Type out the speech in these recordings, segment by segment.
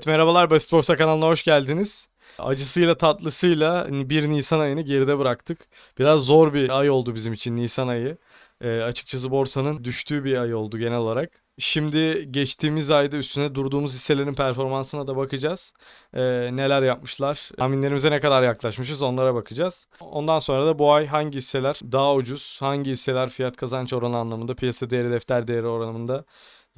Evet merhabalar Basit Borsa kanalına hoş geldiniz. Acısıyla tatlısıyla 1 Nisan ayını geride bıraktık. Biraz zor bir ay oldu bizim için Nisan ayı. Ee, açıkçası borsanın düştüğü bir ay oldu genel olarak. Şimdi geçtiğimiz ayda üstüne durduğumuz hisselerin performansına da bakacağız. Ee, neler yapmışlar, tahminlerimize ne kadar yaklaşmışız onlara bakacağız. Ondan sonra da bu ay hangi hisseler daha ucuz, hangi hisseler fiyat kazanç oranı anlamında, piyasa değeri, defter değeri oranında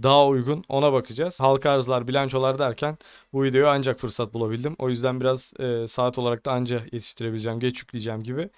daha uygun ona bakacağız. Halka arzlar, bilançolar derken bu videoyu ancak fırsat bulabildim. O yüzden biraz e, saat olarak da anca yetiştirebileceğim, geç yükleyeceğim gibi.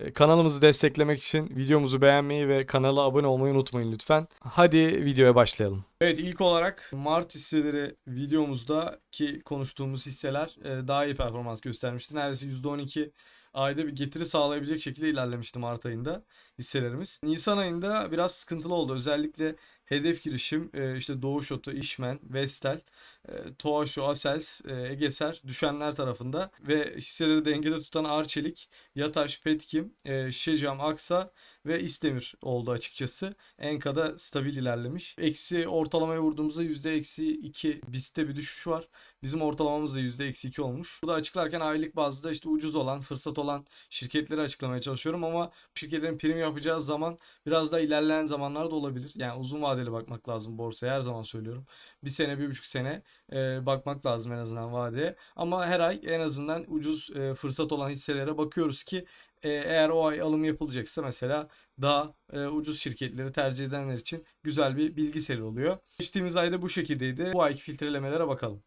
E, kanalımızı desteklemek için videomuzu beğenmeyi ve kanala abone olmayı unutmayın lütfen. Hadi videoya başlayalım. Evet ilk olarak Mart hisseleri videomuzda ki konuştuğumuz hisseler e, daha iyi performans göstermişti. Neredeyse %12 ayda bir getiri sağlayabilecek şekilde ilerlemişti Mart ayında hisselerimiz. Nisan ayında biraz sıkıntılı oldu. Özellikle hedef girişim e, işte Doğuş Oto, İşmen, Vestel, e, Toaşo, Asels, e, Egeser düşenler tarafında ve hisseleri dengede tutan Arçelik, Yataş, Petkim, e, Şişecam, Aksa ve İstemir oldu açıkçası. Enka'da stabil ilerlemiş. Eksi ortalamaya vurduğumuzda yüzde eksi 2 BIST'te bir düşüş var. Bizim ortalamamız da yüzde eksi 2 olmuş. Bu da açıklarken aylık bazda işte ucuz olan, fırsat olan şirketleri açıklamaya çalışıyorum ama şirketlerin prim yapacağı zaman biraz daha ilerleyen zamanlarda olabilir. Yani uzun vadeli bakmak lazım borsaya her zaman söylüyorum. Bir sene, bir buçuk sene e, bakmak lazım en azından vadeye. Ama her ay en azından ucuz e, fırsat olan hisselere bakıyoruz ki e, eğer o ay alım yapılacaksa mesela daha e, ucuz şirketleri tercih edenler için güzel bir bilgi seri oluyor. Geçtiğimiz ayda bu şekildeydi. Bu ayki filtrelemelere bakalım.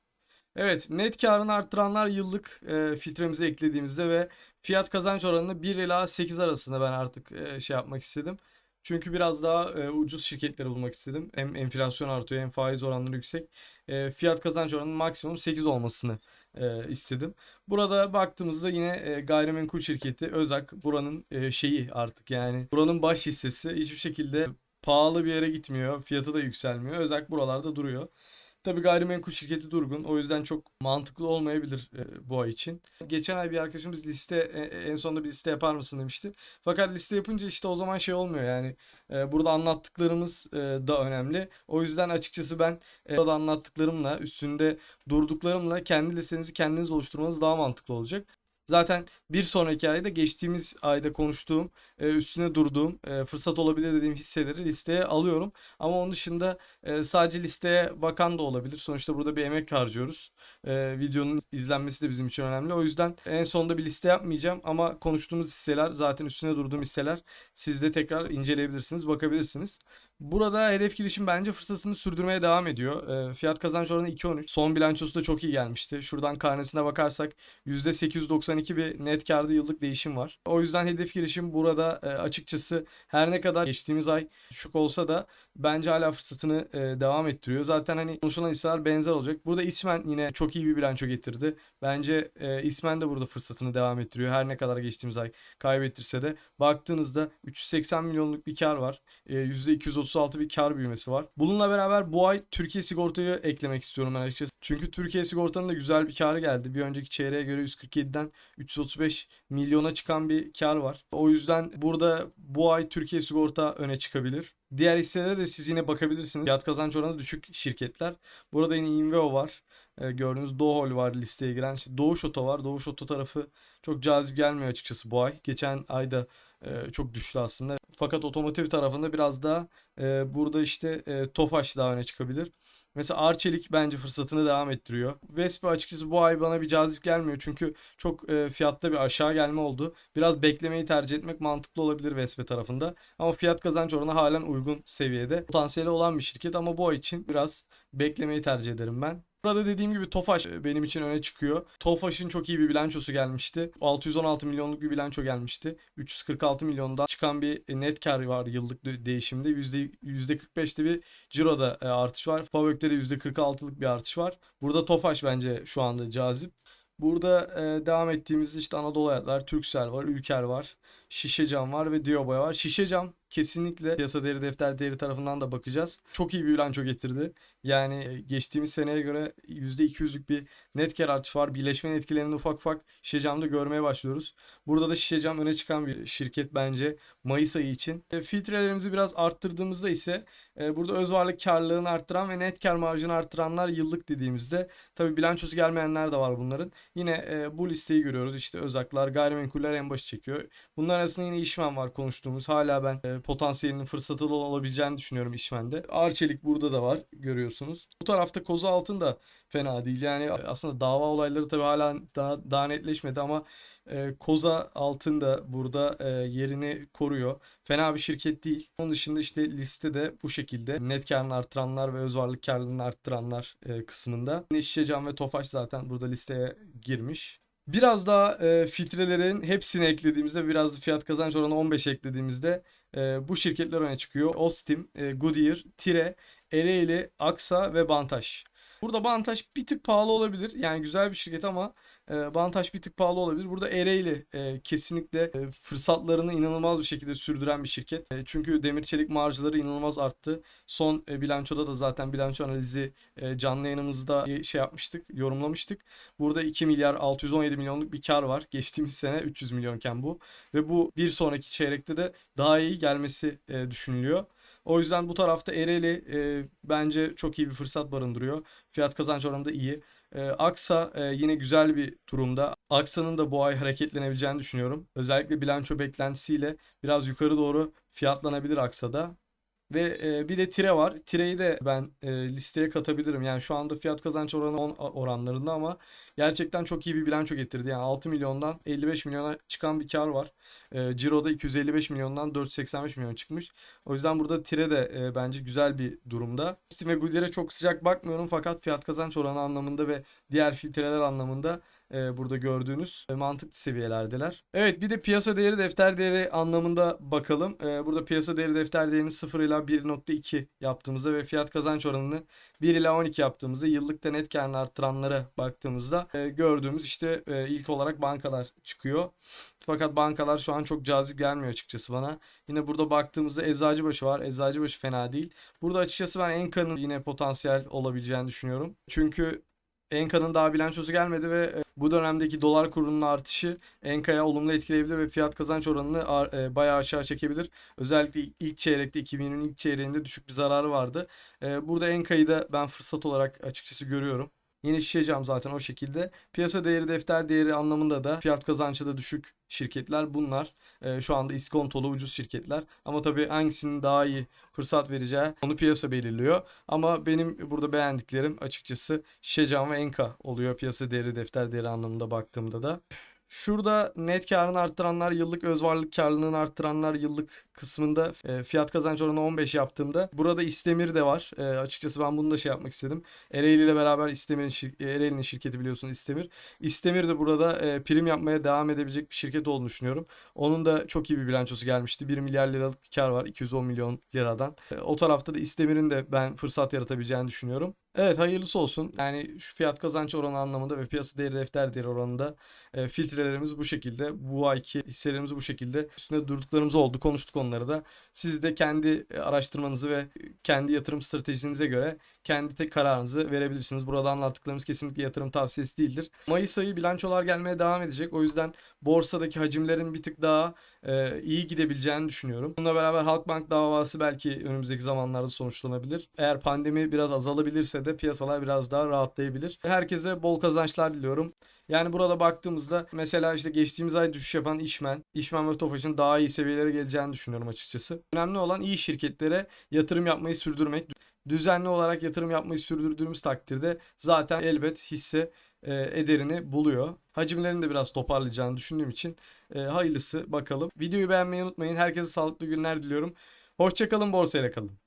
Evet, net karını arttıranlar yıllık e, filtremize eklediğimizde ve fiyat kazanç oranını 1 ila 8 arasında ben artık e, şey yapmak istedim. Çünkü biraz daha e, ucuz şirketleri bulmak istedim. Hem enflasyon artıyor hem faiz oranları yüksek. E, fiyat kazanç oranının maksimum 8 olmasını e, istedim. Burada baktığımızda yine e, gayrimenkul şirketi Özak buranın e, şeyi artık yani buranın baş hissesi hiçbir şekilde pahalı bir yere gitmiyor. Fiyatı da yükselmiyor. Özak buralarda duruyor. Tabii gayrimenkul şirketi durgun. O yüzden çok mantıklı olmayabilir e, bu ay için. Geçen ay bir arkadaşımız liste e, en sonunda bir liste yapar mısın demişti. Fakat liste yapınca işte o zaman şey olmuyor yani. E, burada anlattıklarımız e, da önemli. O yüzden açıkçası ben e, burada anlattıklarımla üstünde durduklarımla kendi listenizi kendiniz oluşturmanız daha mantıklı olacak. Zaten bir sonraki ayda geçtiğimiz ayda konuştuğum, e, üstüne durduğum, e, fırsat olabilir dediğim hisseleri listeye alıyorum. Ama onun dışında e, sadece listeye bakan da olabilir. Sonuçta burada bir emek harcıyoruz. Videonun izlenmesi de bizim için önemli. O yüzden en sonunda bir liste yapmayacağım ama konuştuğumuz hisseler zaten üstüne durduğum hisseler siz de tekrar inceleyebilirsiniz, bakabilirsiniz. Burada hedef girişim bence fırsatını sürdürmeye devam ediyor. E, fiyat kazanç oranı 2.13. Son bilançosu da çok iyi gelmişti. Şuradan karnesine bakarsak %892 bir net karda yıllık değişim var. O yüzden hedef girişim burada e, açıkçası her ne kadar geçtiğimiz ay düşük olsa da bence hala fırsatını e, devam ettiriyor. Zaten hani konuşulan hisseler benzer olacak. Burada İsmen yine çok iyi bir bilanço getirdi. Bence e, İsmen de burada fırsatını devam ettiriyor. Her ne kadar geçtiğimiz ay kaybettirse de baktığınızda 380 milyonluk bir kar var. E, %236 bir kar büyümesi var. Bununla beraber bu ay Türkiye sigortayı eklemek istiyorum ben açıkçası. Çünkü Türkiye sigortanın da güzel bir karı geldi. Bir önceki çeyreğe göre 147'den 335 milyona çıkan bir kar var. O yüzden burada bu ay Türkiye sigorta öne çıkabilir. Diğer hisselere de siz yine bakabilirsiniz. Fiyat kazanç oranı düşük şirketler. Burada yine Inveo var. Ee, gördüğünüz Dohol var listeye giren. İşte Doğuş Oto var. Doğuş Oto tarafı çok cazip gelmiyor açıkçası bu ay. Geçen ayda çok düştü aslında. Fakat otomotiv tarafında biraz daha e, burada işte e, Tofaş daha öne çıkabilir. Mesela Arçelik bence fırsatını devam ettiriyor. Vespa açıkçası bu ay bana bir cazip gelmiyor. Çünkü çok e, fiyatta bir aşağı gelme oldu. Biraz beklemeyi tercih etmek mantıklı olabilir Vespa tarafında. Ama fiyat kazanç oranı halen uygun seviyede. Potansiyeli olan bir şirket ama bu ay için biraz beklemeyi tercih ederim ben. Burada dediğim gibi Tofaş e, benim için öne çıkıyor. Tofaş'ın çok iyi bir bilançosu gelmişti. 616 milyonluk bir bilanço gelmişti. 346 milyondan çıkan bir e, net kar var yıllık değişimde. %45'te bir ciroda e, artış var. Favök'te de %46'lık bir artış var. Burada Tofaş bence şu anda cazip. Burada e, devam ettiğimiz işte Anadolu Hayatlar, Turkcell var, Ülker var. Şişecam var ve Dioboya var. Şişecam kesinlikle piyasa değeri defter değeri tarafından da bakacağız. Çok iyi bir bilanço getirdi. Yani e, geçtiğimiz seneye göre %200'lük bir net kar artışı var. Birleşmenin etkilerini ufak ufak Şişecam'da görmeye başlıyoruz. Burada da Şişecam öne çıkan bir şirket bence Mayıs ayı için. E, Filtrelerimizi biraz arttırdığımızda ise e, burada öz varlık karlılığını arttıran ve net kar marjını arttıranlar yıllık dediğimizde tabi bilançosu gelmeyenler de var bunların. Yine bu listeyi görüyoruz. İşte özaklar, gayrimenkuller en başı çekiyor. Bunlar arasında yine işmen var konuştuğumuz. Hala ben potansiyelinin fırsatı olabileceğini düşünüyorum işmende. Arçelik burada da var görüyorsunuz. Bu tarafta kozu altın da fena değil. Yani aslında dava olayları tabii hala daha, daha netleşmedi ama e, Koza Altın da burada e, yerini koruyor. Fena bir şirket değil. Onun dışında işte listede bu şekilde net karını artıranlar ve öz varlık arttıranlar e, kısmında. Yine Şişecam ve Tofaş zaten burada listeye girmiş. Biraz daha e, filtrelerin hepsini eklediğimizde biraz da fiyat kazanç oranı 15 eklediğimizde e, bu şirketler öne çıkıyor. Ostim, e, Goodyear, Tire, Ereğli, Aksa ve Bantaş. Burada Bantaş bir tık pahalı olabilir. Yani güzel bir şirket ama e, Bantaş bir tık pahalı olabilir. Burada Ereğli e, kesinlikle e, fırsatlarını inanılmaz bir şekilde sürdüren bir şirket. E, çünkü demir çelik marjları inanılmaz arttı. Son e, bilançoda da zaten bilanço analizi e, canlı yayınımızda e, şey yapmıştık, yorumlamıştık. Burada 2 milyar 617 milyonluk bir kar var. Geçtiğimiz sene 300 milyonken bu. Ve bu bir sonraki çeyrekte de daha iyi gelmesi e, düşünülüyor. O yüzden bu tarafta Ereğli e, bence çok iyi bir fırsat barındırıyor. Fiyat kazanç oranı iyi. E, Aksa e, yine güzel bir durumda. Aksa'nın da bu ay hareketlenebileceğini düşünüyorum. Özellikle bilanço beklentisiyle biraz yukarı doğru fiyatlanabilir Aksa'da. Ve e, bir de Tire var. Tire'yi de ben e, listeye katabilirim. Yani şu anda fiyat kazanç oranı 10 oranlarında ama gerçekten çok iyi bir bilanço getirdi. Yani 6 milyondan 55 milyona çıkan bir kar var. E, Ciro'da 255 milyondan 485 milyon çıkmış. O yüzden burada Tire de e, bence güzel bir durumda. Steam ve Goodyear'e çok sıcak bakmıyorum fakat fiyat kazanç oranı anlamında ve diğer filtreler anlamında e, burada gördüğünüz e, mantıklı seviyelerdeler. Evet bir de piyasa değeri defter değeri anlamında bakalım. E, burada piyasa değeri defter değerini 0 ile 1.2 yaptığımızda ve fiyat kazanç oranını 1 ile 12 yaptığımızda yıllıkta net karını arttıranlara baktığımızda e, gördüğümüz işte e, ilk olarak bankalar çıkıyor. Fakat bankalar şu an çok cazip gelmiyor açıkçası bana. Yine burada baktığımızda Eczacıbaşı var. Eczacıbaşı fena değil. Burada açıkçası ben Enka'nın yine potansiyel olabileceğini düşünüyorum. Çünkü Enka'nın daha bilançosu gelmedi ve e, bu dönemdeki dolar kurunun artışı Enka'ya olumlu etkileyebilir ve fiyat kazanç oranını e, bayağı aşağı çekebilir. Özellikle ilk çeyrekte 2020'nin ilk çeyreğinde düşük bir zararı vardı. E, burada Enka'yı da ben fırsat olarak açıkçası görüyorum. Yine şişeceğim zaten o şekilde. Piyasa değeri defter değeri anlamında da fiyat kazancı da düşük şirketler bunlar. E, şu anda iskontolu ucuz şirketler. Ama tabii hangisinin daha iyi fırsat vereceği onu piyasa belirliyor. Ama benim burada beğendiklerim açıkçası Şişecam ve Enka oluyor piyasa değeri defter değeri anlamında baktığımda da. Şurada net karını arttıranlar, yıllık öz varlık karlılığını arttıranlar yıllık kısmında e, fiyat kazanç oranı 15 yaptığımda burada İstemir de var. E, açıkçası ben bunu da şey yapmak istedim. Ereğli ile beraber İstemir'in şir Ereğli'nin şirketi biliyorsun İstemir. İstemir de burada e, prim yapmaya devam edebilecek bir şirket olduğunu düşünüyorum. Onun da çok iyi bir bilançosu gelmişti. 1 milyar liralık bir kar var 210 milyon liradan. E, o tarafta da İstemir'in de ben fırsat yaratabileceğini düşünüyorum. Evet hayırlısı olsun. Yani şu fiyat kazanç oranı anlamında ve piyasa değeri defter değeri oranında e, filtrelerimiz bu şekilde. Bu ayki hisselerimiz bu şekilde. Üstünde durduklarımız oldu. Konuştuk onları da. Siz de kendi e, araştırmanızı ve kendi yatırım stratejinize göre kendi tek kararınızı verebilirsiniz. Burada anlattıklarımız kesinlikle yatırım tavsiyesi değildir. Mayıs ayı bilançolar gelmeye devam edecek. O yüzden borsadaki hacimlerin bir tık daha e, iyi gidebileceğini düşünüyorum. Bununla beraber Halkbank davası belki önümüzdeki zamanlarda sonuçlanabilir. Eğer pandemi biraz azalabilirse piyasalar biraz daha rahatlayabilir. Herkese bol kazançlar diliyorum. Yani burada baktığımızda mesela işte geçtiğimiz ay düşüş yapan İşmen, İşmen ve Tofaş'ın daha iyi seviyelere geleceğini düşünüyorum açıkçası. Önemli olan iyi şirketlere yatırım yapmayı sürdürmek. Düzenli olarak yatırım yapmayı sürdürdüğümüz takdirde zaten elbet hisse e, ederini buluyor. Hacimlerini de biraz toparlayacağını düşündüğüm için e, hayırlısı bakalım. Videoyu beğenmeyi unutmayın. Herkese sağlıklı günler diliyorum. Hoşçakalın borsayla kalın.